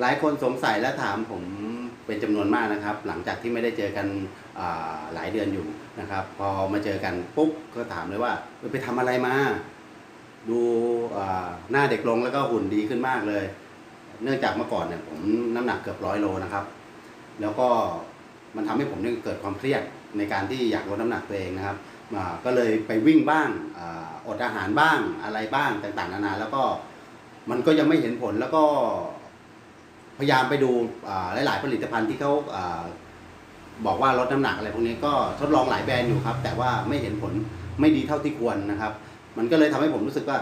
หลายคนสงสัยและถามผมเป็นจำนวนมากนะครับ หลังจากที่ไม่ได้เจอกันหลายเดือนอยู่นะครับ พอมาเจอกันปุ๊บก็ถามเลยว่าไปทำอะไรมา ดูหน้าเด็กลงแล้วก็หุ่นดีขึ้นมากเลย เนื่องจากเมื่อก่อนเนี่ยผมน้ำหนักเกือบร้อยโลนะครับ แล้วก็มันทำให้ผมเนี่ยเกิดความเครียดในการที่อยากลดน้ำหนักตัวเองนะครับก็เลยไปวิ่งบ้างออดอาหารบ้างอะไรบ้างต่างๆนานาแล้วก็มันก็ยังไม่เห็นผลแล้วก็ ยายามไปดูหลาย ๆ ผลิตภัณฑ์ที่เขาบอกว่าลดน้ำหนักอะไรพวกนี้ก็ทดลองหลายแบรนด์อยู่ครับ แต่ว่าไม่เห็นผลไม่ดีเท่าที่ควรนะครับ มันก็เลยทำให้ผมรู้สึกว่า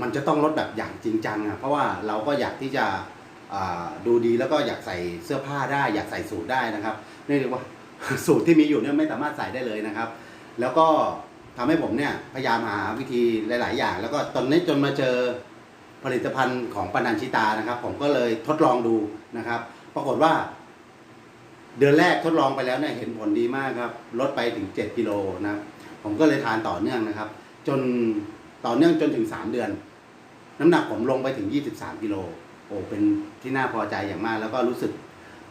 มันจะต้องลดแบบอย่างจริงจังอะเพราะว่าเราก็อยากที่จะดูดีแล้วก็อยากใส่เสื้อผ้าได้ อยากใส่สูทได้นะครับนี่เรียกว่าสูตรที่มีอยู่เนี่ยไม่สามารถใส่ได้เลยนะครับ แล้วก็ทำให้ผมเนี่ยพยายามหาวิธีหลาย ๆ อย่าง แล้วก็ตอนนี้จนมาเจอ ผลิตภัณฑ์ของปนันชิตานะครับ ผมก็เลยทดลองดูนะครับ ปรากฏว่า เดือนแรกทดลองไปแล้วเนี่ยเห็นผลดีมากครับ ลดไปถึง 7กิโลนะครับผมก็เลยทานต่อเนื่องนะครับ จนต่อเนื่องจนถึง 3 เดือน น้ำหนักผมลงไปถึง 23กิโลโอ้เป็นที่น่าพอใจอย่างมาก แล้วก็รู้สึก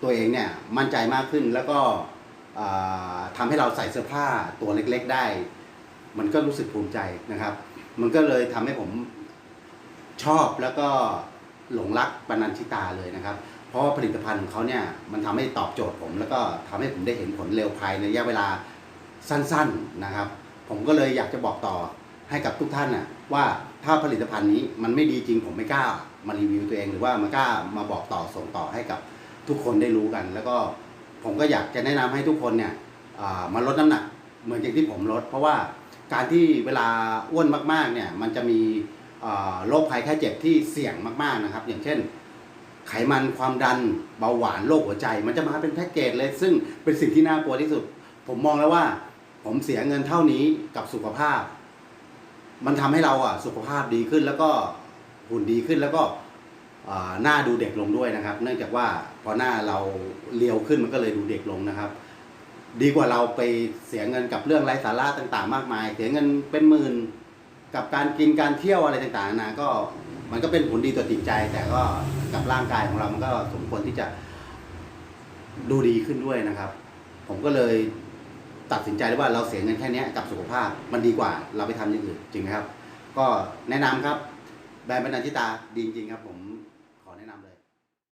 ตัวเองเนี่ยมั่นใจมากขึ้นแล้วก็ทำาให้เราใส่เสื้อผ้าตัวเล็กๆได้ มันก็รู้สึกภูมิใจนะครับ มันก็เลยทำให้ผม ชอบแล้วก็หลงรักปนันชิตาเลยนะครับ เพราะว่าผลิตภัณฑ์ของเขาเนี่ยมันทำให้ตอบโจทย์ผม แล้วก็ทำให้ผมได้เห็นผลเร็วภายในระยะเวลาสั้นๆนะครับ ผมก็เลยอยากจะบอกต่อให้กับทุกท่านน่ะว่าถ้าผลิตภัณฑ์นี้มันไม่ดีจริงผมไม่กล้ามารีวิวตัวเองหรือว่าไม่กล้ามาบอกต่อส่งต่อให้กับทุกคนได้รู้กัน แล้วก็ผมก็อยากจะแนะนำให้ทุกคนเนี่ยมาลดน้ำหนักเหมือนอย่างที่ผมลด เพราะว่าการที่เวลาอ้วนมากๆเนี่ยมันจะมี โรคภัยแค่เจ็บที่เสี่ยงมากๆนะครับ อย่างเช่น ไขมันความดันเบาหวานโรคหัวใจ มันจะมาเป็นแพ็กเกจเลย ซึ่งเป็นสิ่งที่น่ากลัวที่สุด ผมมองแล้วว่า ผมเสียเงินเท่านี้กับสุขภาพ มันทำให้เราอะสุขภาพดีขึ้นแล้วก็หุ่นดีขึ้นแล้วก็หน้าดูเด็กลงด้วยนะครับ เนื่องจากว่าพอหน้าเราเรียวขึ้นมันก็เลยดูเด็กลงนะครับ ดีกว่าเราไปเสียเงินกับเรื่องไร้สาระต่าง ๆ มากมาย เสียเงินเป็นหมื่น กับการกินการเที่ยวอะไรต่างๆนานาก็มันก็เป็นผลดีต่อจิตใจ แต่ก็กับร่างกายของเรามันก็สมควรที่จะดูดีขึ้นด้วยนะครับ ผมก็เลยตัดสินใจได้ว่าเราเสียเงินแค่เนี้ยกับสุขภาพมันดีกว่าเราไปทำอย่างอื่นจริงไหมครับ ก็แนะนำครับแบรนด์บรรณาธิตาดีจริงครับผม